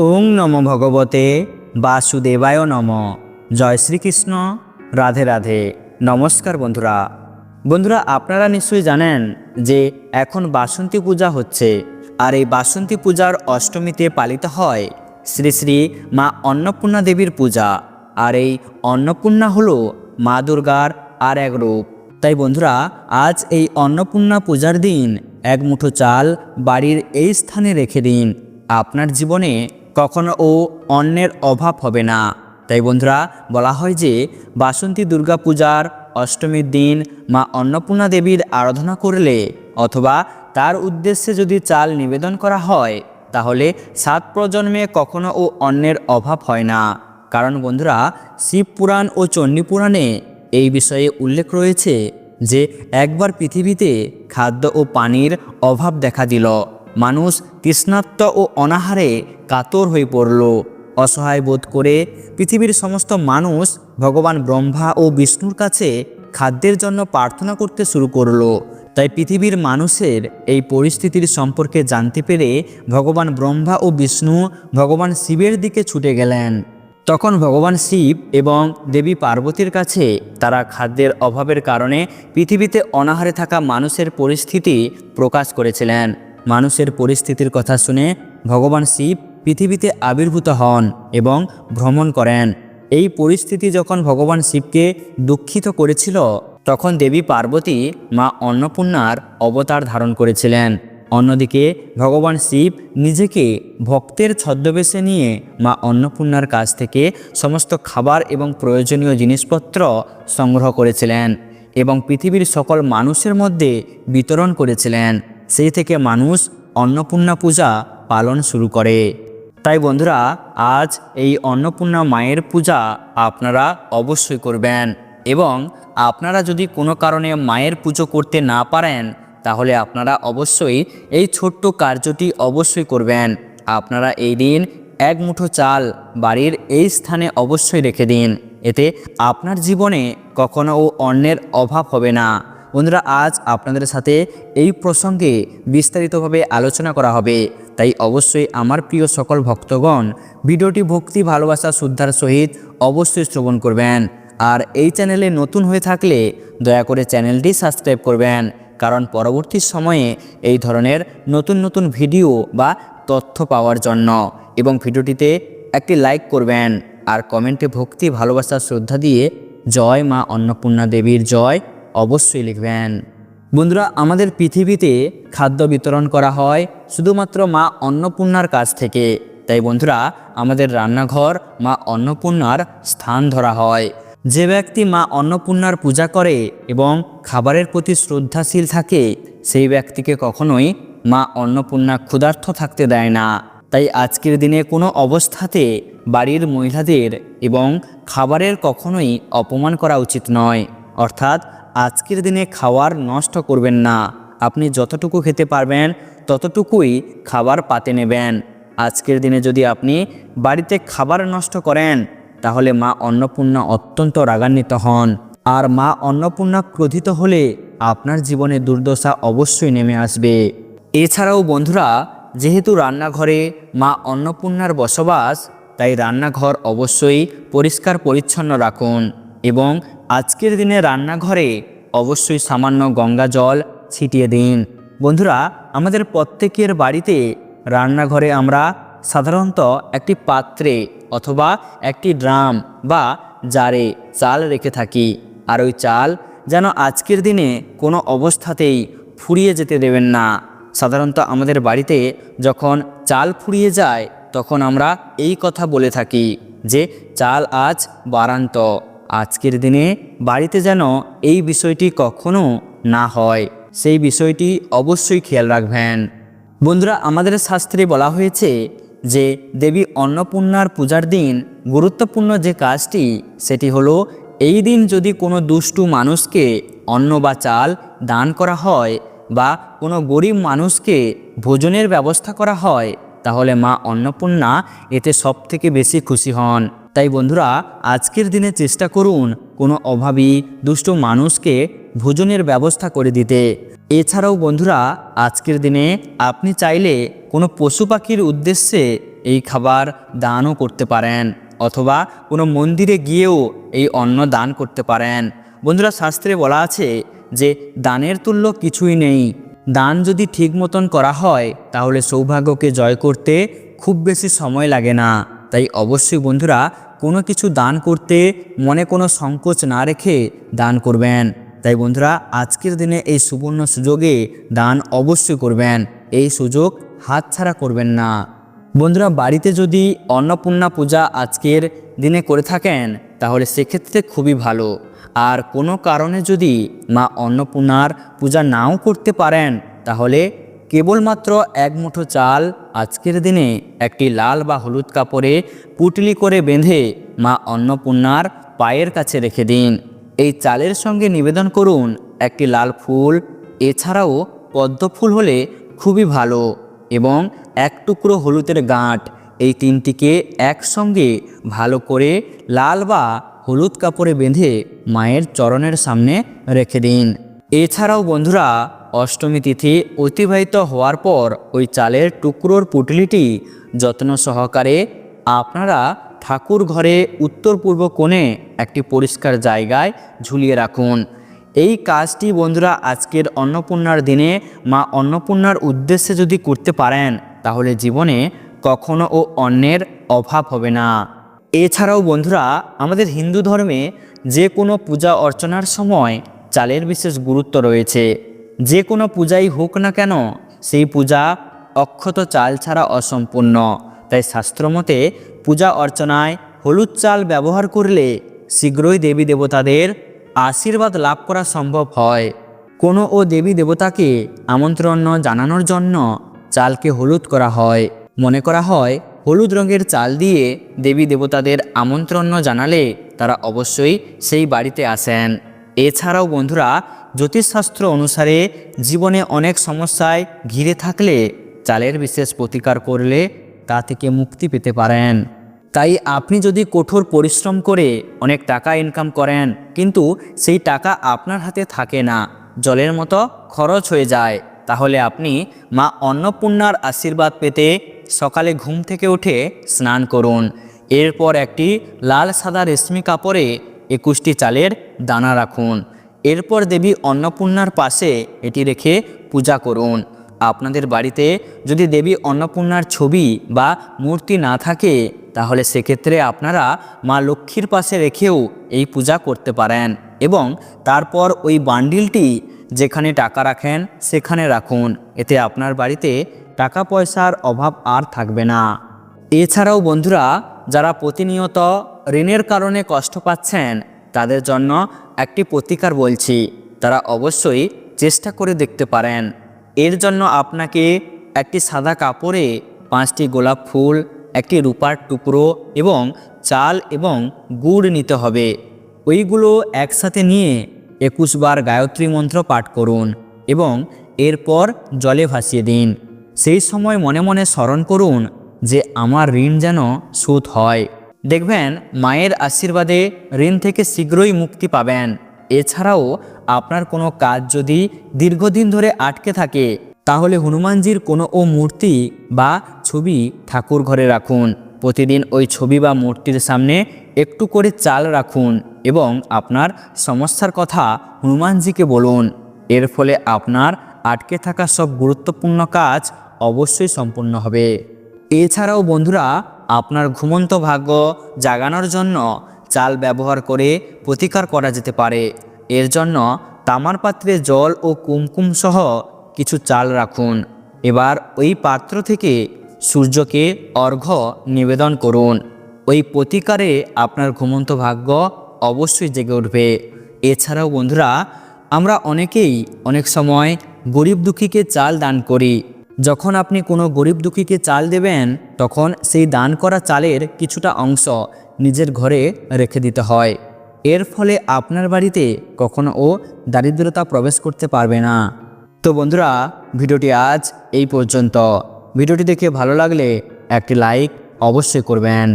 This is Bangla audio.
ওং নম ভগবতে বাসুদেবায় নম। জয় শ্রীকৃষ্ণ। রাধে রাধে। নমস্কার বন্ধুরা। বন্ধুরা, আপনারা নিশ্চয়ই জানেন যে এখন বাসন্তী পূজা হচ্ছে আর এই বাসন্তী পূজার অষ্টমীতে পালিত হয় শ্রী শ্রী মা অন্নপূর্ণা দেবীর পূজা। আর এই অন্নপূর্ণা হলো মা দুর্গার আর এক রূপ। তাই বন্ধুরা, আজ এই অন্নপূর্ণা পূজার দিন এক মুঠো চাল বাড়ির এই স্থানে রেখে দিন। আপনার জীবনে কখনো ও অন্যের অভাব হবে না। তাই বন্ধুরা, বলা হয় যে বাসন্তী দুর্গা পূজার অষ্টমীর দিন মা অন্নপূর্ণা দেবীর আরাধনা করলে অথবা তার উদ্দেশ্যে যদি চাল নিবেদন করা হয়, তাহলে সাত প্রজন্মে কখনো ও অন্যের অভাব হয় না। কারণ বন্ধুরা, শিব পুরাণ ও চণ্ডী পুরাণে এই বিষয়ে উল্লেখ রয়েছে যে একবার পৃথিবীতে খাদ্য ও পানির অভাব দেখা দিল। মানুষ তৃষ্ণাত্ম ও অনাহারে কাতর হয়ে পড়ল। অসহায় বোধ করে পৃথিবীর সমস্ত মানুষ ভগবান ব্রহ্মা ও বিষ্ণুর কাছে খাদ্যের জন্য প্রার্থনা করতে শুরু করল। তাই পৃথিবীর মানুষের এই পরিস্থিতির সম্পর্কে জানতে পেরে ভগবান ব্রহ্মা ও বিষ্ণু ভগবান শিবের দিকে ছুটে গেলেন। তখন ভগবান শিব এবং দেবী পার্বতীর কাছে তারা খাদ্যের অভাবের কারণে পৃথিবীতে অনাহারে থাকা মানুষের পরিস্থিতি প্রকাশ করেছিলেন। মানুষের পরিস্থিতির কথা শুনে ভগবান শিব পৃথিবীতে আবির্ভূত হন এবং ভ্রমণ করেন। এই পরিস্থিতি যখন ভগবান শিবকে দুঃখিত করেছিল, তখন দেবী পার্বতী মা অন্নপূর্ণার অবতার ধারণ করেছিলেন। অন্যদিকে ভগবান শিব নিজেকে ভক্তের ছদ্মবেশে নিয়ে মা অন্নপূর্ণার কাছ থেকে সমস্ত খাবার এবং প্রয়োজনীয় জিনিসপত্র সংগ্রহ করেছিলেন এবং পৃথিবীর সকল মানুষের মধ্যে বিতরণ করেছিলেন। সেই থেকে মানুষ অন্নপূর্ণা পূজা পালন শুরু করে। তাই বন্ধুরা, আজ এই অন্নপূর্ণা মায়ের পূজা আপনারা অবশ্যই করবেন এবং আপনারা যদি কোনো কারণে মায়ের পুজো করতে না পারেন, তাহলে আপনারা অবশ্যই এই ছোট্ট কার্যটি অবশ্যই করবেন। আপনারা এই দিন এক মুঠো চাল বাড়ির এই স্থানে অবশ্যই রেখে দিন। এতে আপনার জীবনে কখনো ও অন্যের অভাব হবে না। বন্ধুরা, আজ আপনাদের সাথে এই প্রসঙ্গে বিস্তারিতভাবে আলোচনা করা হবে। তাই অবশ্যই আমার প্রিয় সকল ভক্তগণ ভিডিওটি ভক্তি, ভালোবাসা, শ্রদ্ধার সহিত অবশ্যই শ্রবণ করবেন। আর এই চ্যানেলে নতুন হয়ে থাকলে দয়া করে চ্যানেলটি সাবস্ক্রাইব করবেন। কারণ পরবর্তী সময়ে এই ধরনের নতুন নতুন ভিডিও বা তথ্য পাওয়ার জন্য এবং ভিডিওটিতে একটি লাইক করবেন। আর কমেন্টে ভক্তি, ভালোবাসা, শ্রদ্ধা দিয়ে জয় মা অন্নপূর্ণা দেবীর জয়। অবশ্যই লিখবেন। বন্ধুরা, আমাদের পৃথিবীতে খাদ্য বিতরণ করা হয় শুধুমাত্র মা অন্নপূর্ণার কাছ থেকে। তাই বন্ধুরা, আমাদের রান্নাঘর মা অন্নপূর্ণার স্থান ধরা হয়। যে ব্যক্তি মা অন্নপূর্ণার পূজা করে এবং খাবারের প্রতি শ্রদ্ধাশীল থাকে, সেই ব্যক্তিকে কখনোই মা অন্নপূর্ণা ক্ষুধার্থ থাকতে দেয় না। তাই আজকের দিনে কোনো অবস্থাতে বাড়ির মহিলাদের এবং খাবারের কখনোই অপমান করা উচিত নয়। অর্থাৎ আজকের দিনে খাওয়ার নষ্ট করবেন না। আপনি যতটুকু খেতে পারবেন, ততটুকুই খাবার পাতে নেবেন। আজকের দিনে যদি আপনি বাড়িতে খাবার নষ্ট করেন, তাহলে মা অন্নপূর্ণা অত্যন্ত রাগান্বিত হন। আর মা অন্নপূর্ণা ক্রোধিত হলে আপনার জীবনে দুর্দশা অবশ্যই নেমে আসবে। এছাড়াও বন্ধুরা, যেহেতু রান্নাঘরে মা অন্নপূর্ণার বসবাস, তাই রান্নাঘর অবশ্যই পরিষ্কার পরিচ্ছন্ন রাখুন এবং আজকের দিনে রান্নাঘরে অবশ্যই সামান্য গঙ্গা জল ছিটিয়ে দিন। বন্ধুরা, আমাদের প্রত্যেকের বাড়িতে রান্নাঘরে আমরা সাধারণত একটি পাত্রে অথবা একটি ড্রাম বা জারে চাল রেখে থাকি। আর ওই চাল যেন আজকের দিনে কোনো অবস্থাতেই ফুরিয়ে যেতে দেবেন না। সাধারণত আমাদের বাড়িতে যখন চাল ফুরিয়ে যায়, তখন আমরা এই কথা বলে থাকি যে, চাল আজ বারান্ত আজকের দিনে বাড়িতে যেন এই বিষয়টি কখনো না হয়, সেই বিষয়টি অবশ্যই খেয়াল রাখবেন। বন্ধুরা, আমাদের শাস্ত্রে বলা হয়েছে যে দেবী অন্নপূর্ণার পূজার দিন গুরুত্বপূর্ণ যে কাজটি, সেটি হলো এই দিন যদি কোনো দুষ্টু মানুষকে অন্ন বা চাল দান করা হয় বা কোনো গরিব মানুষকে ভোজনের ব্যবস্থা করা হয়, তাহলে মা অন্নপূর্ণা এতে সব থেকে বেশি খুশি হন। তাই বন্ধুরা, আজকের দিনে চেষ্টা করুন কোনো অভাবী, দুষ্ট মানুষকে ভোজনের ব্যবস্থা করে দিতে। এছাড়াও বন্ধুরা, আজকের দিনে আপনি চাইলে কোনো পশু পাখির উদ্দেশ্যে এই খাবার দানও করতে পারেন, অথবা কোনো মন্দিরে গিয়েও এই অন্ন দান করতে পারেন। বন্ধুরা, শাস্ত্রে বলা আছে যে, দানের তুল্য কিছুই নেই। দান যদি ঠিক মতন করা হয়, তাহলে সৌভাগ্যকে জয় করতে খুব বেশি সময় লাগে না। তাই অবশ্যই বন্ধুরা কোনো কিছু দান করতে মনে কোনো সংকোচ না রেখে দান করবেন। তাই বন্ধুরা, আজকের দিনে এই সুবর্ণ সুযোগে দান অবশ্যই করবেন। এই সুযোগ হাতছাড়া করবেন না। বন্ধুরা, বাড়িতে যদি অন্নপূর্ণা পূজা আজকের দিনে করে থাকেন, তাহলে সেক্ষেত্রে খুবই ভালো। আর কোনো কারণে যদি মা অন্নপূর্ণার পূজা নাও করতে পারেন, তাহলে কেবলমাত্র এক মুঠো চাল আজকের দিনে একটি লাল বা হলুদ কাপড়ে পুটলি করে বেঁধে মা অন্নপূর্ণার পায়ের কাছে রেখে দিন। এই চালের সঙ্গে নিবেদন করুন একটি লাল ফুল, এছাড়াও পদ্ম ফুল হলে খুবই ভালো এবং এক টুকরো হলুদের গাঁট। এই তিনটিকে একসঙ্গে ভালো করে লাল বা হলুদ কাপড়ে বেঁধে মায়ের চরণের সামনে রেখে দিন। এছাড়াও বন্ধুরা অষ্টমী তিথি অতিবাহিত হওয়ার পর ওই চালের টুকরোর পুটলিটি যত্ন সহকারে আপনারা ঠাকুর ঘরে উত্তর পূর্ব কোণে একটি পরিষ্কার জায়গায় ঝুলিয়ে রাখুন। এই কাজটি বন্ধুরা আজকের অন্নপূর্ণার দিনে মা অন্নপূর্ণার উদ্দেশ্যে যদি করতে পারেন, তাহলে জীবনে কখনো ও অন্যের অভাব হবে না। এছাড়াও বন্ধুরা, আমাদের হিন্দু ধর্মে যে কোনো পূজা অর্চনার সময় চালের বিশেষ গুরুত্ব রয়েছে। যে কোনো পূজাই হোক না কেন, সেই পূজা অক্ষত চাল ছাড়া অসম্পূর্ণ। তাই শাস্ত্রমতে পূজা অর্চনায় হলুদ চাল ব্যবহার করলে শীঘ্রই দেবী দেবতাদের আশীর্বাদ লাভ করা সম্ভব হয়। কোনো ও দেবী দেবতাকে আমন্ত্রণ জানানোর জন্য চালকে হলুদ করা হয়। মনে করা হয়, হলুদ রঙের চাল দিয়ে দেবী দেবতাদের আমন্ত্রণ জানালে তারা অবশ্যই সেই বাড়িতে আসেন। এছাড়াও বন্ধুরা, জ্যোতিষশাস্ত্র অনুসারে জীবনে অনেক সমস্যায় ঘিরে থাকলে চালের বিশেষ প্রতিকার করলে তা থেকে মুক্তি পেতে পারেন। তাই আপনি যদি কঠোর পরিশ্রম করে অনেক টাকা ইনকাম করেন, কিন্তু সেই টাকা আপনার হাতে থাকে না, জলের মতো খরচ হয়ে যায়, তাহলে আপনি মা অন্নপূর্ণার আশীর্বাদ পেতে সকালে ঘুম থেকে উঠে স্নান করুন। এরপর একটি লাল সাদা রেশমি কাপড়ে একুশটি চালের দানা রাখুন। এরপর দেবী অন্নপূর্ণার পাশে এটি রেখে পূজা করুন। আপনাদের বাড়িতে যদি দেবী অন্নপূর্ণার ছবি বা মূর্তি না থাকে, তাহলে সেক্ষেত্রে আপনারা মা লক্ষ্মীর পাশে রেখেও এই পূজা করতে পারেন এবং তারপর ওই বান্ডিলটি যেখানে টাকা রাখেন সেখানে রাখুন। এতে আপনার বাড়িতে টাকা পয়সার অভাব আর থাকবে না। এছাড়াও বন্ধুরা, যারা প্রতিনিয়ত ঋণের কারণে কষ্ট পাচ্ছেন, তাদের জন্য একটি প্রতিকার বলছি। তারা অবশ্যই চেষ্টা করে দেখতে পারেন। এর জন্য আপনাকে একটি সাদা কাপড়ে পাঁচটি গোলাপ ফুল, একটি রূপার টুকরো এবং চাল এবং গুড় নিতে হবে। ওইগুলো একসাথে নিয়ে একুশ বার গায়ত্রী মন্ত্র পাঠ করুন এবং এরপর জলে ভাসিয়ে দিন। সেই সময় মনে মনে স্মরণ করুন যে আমার ঋণ যেন সুদ হয়। দেখবেন মায়ের আশীর্বাদে ঋণ থেকে শীঘ্রই মুক্তি পাবেন। এছাড়াও আপনার কোনো কাজ যদি দীর্ঘদিন ধরে আটকে থাকে, তাহলে হনুমানজির কোনো ও মূর্তি বা ছবি ঠাকুর ঘরে রাখুন। প্রতিদিন ওই ছবি বা মূর্তির সামনে একটু করে চাল রাখুন এবং আপনার সমস্যার কথা হনুমানজিকে বলুন। এর ফলে আপনার আটকে থাকা সব গুরুত্বপূর্ণ কাজ অবশ্যই সম্পূর্ণ হবে। এছাড়াও বন্ধুরা আপনার ঘুমন্ত ভাগ্য জাগানোর জন্য চাল ব্যবহার করে প্রতিকার করা যেতে পারে। এর জন্য তামার পাত্রে জল ও কুমকুম সহ কিছু চাল রাখুন। এবার ওই পাত্র থেকে সূর্যকে অর্ঘ্য নিবেদন করুন। ওই প্রতিকারে আপনার ঘুমন্ত ভাগ্য অবশ্যই জেগে উঠবে। এছাড়াও বন্ধুরা, আমরা অনেকেই অনেক সময় গরিব দুঃখীকে চাল দান করি। যখন আপনি কোনো গরিব দুঃখীকে চাল দেবেন তখন সেই দান করা চালের কিছুটা অংশ নিজের ঘরে রেখে দিতে হয়। এর ফলে আপনার বাড়িতে কখনো ও দারিদ্রতা প্রবেশ করতে পারবে না। তো বন্ধুরা, ভিডিওটি আজ এই পর্যন্ত। ভিডিওটি দেখে ভালো লাগলে একটি লাইক অবশ্যই করবেন।